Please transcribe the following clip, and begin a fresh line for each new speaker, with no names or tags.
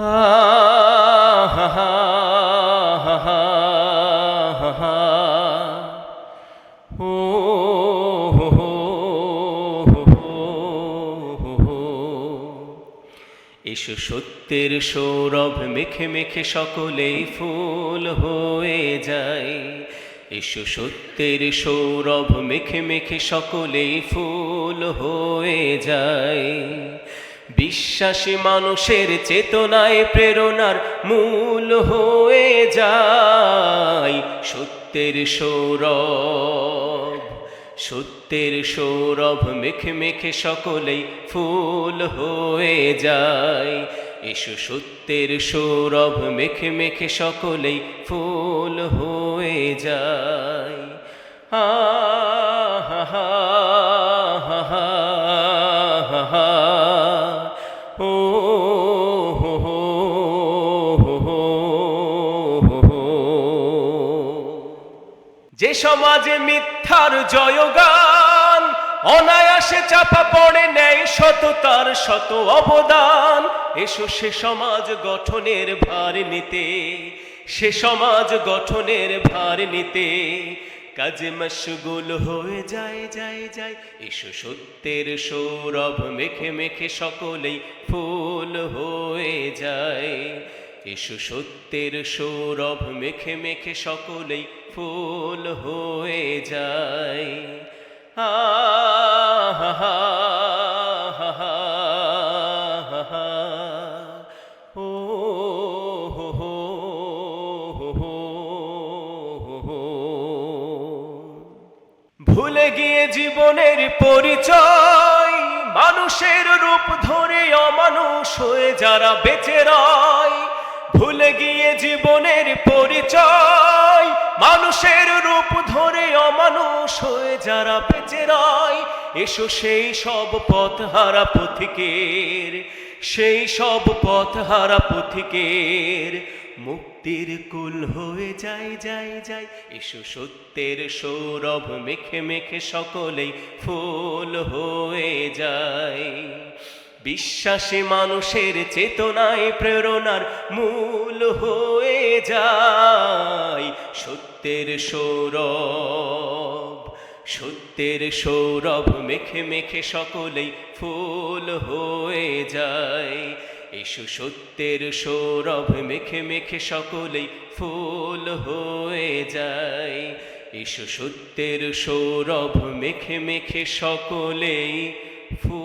এসো সত্যের সৌরভ, মেখে মেখে সকলেই ফুল হয়ে যায়। এসো সত্যের সৌরভ, মেখে মেখে সকলেই ফুল হয়ে যায়। বিশ্বাসী মানুষের চেতনায় প্রেরণার মূল হয়ে যায় সত্যের সৌরভ। সত্যের সৌরভ মেখে মেখে সকলেই ফুল হয়ে যায়। এসো সত্যের সৌরভ মেখে মেখে সকলেই ফুল হয়ে যায়। আ যে সমাজে মিথ্যার জয়গান, অনায়াসে চাপা পড়ে নেয় সততার শত অবদান। এসো সে সমাজ গঠনের ভার নিতে, সে সমাজ গঠনের ভার নিতে। কাজে মশগুল হয়ে যায় যায় যায়, এসো সত্যের সৌরভ, মেখে মেখে সকলেই ফুল হয়ে যায়। এসো সত্যের সৌরভ, মেখে মেখে সকলেই ফুল হয়ে যায়। ভুলে গিয়ে জীবনের পরিচয়, মানুষের রূপ ধরে অমানুষ হয়ে যারা বেঁচে রয় ভুলে গিয়ে জীবনের পরিচয়, মানুষের রূপ ধরে অমানুষ হয়ে যারা বেঁচে রয়, এসো সেই সব পথ হারা পথিকের, সেই সব পথ হারা পথিকের, মুক্তির কুল হয়ে যায় যায় যায় এসো সত্যের সৌরভ মেখে মেখে সকলেই ফুল হয়ে যায় বিশ্বাসী মানুষের চেতনায় প্রেরণার মূল হয়ে যায়। সত্যের সৌরভ সত্যের সৌরভ মেখে মেখে সকলেই ফুল হয়ে যায়। এসো সত্যের সৌরভ মেখে মেখে সকলেই ফুল হয়ে যায়। এসো সত্যের সৌরভ মেখে মেখে সকলেই ফুল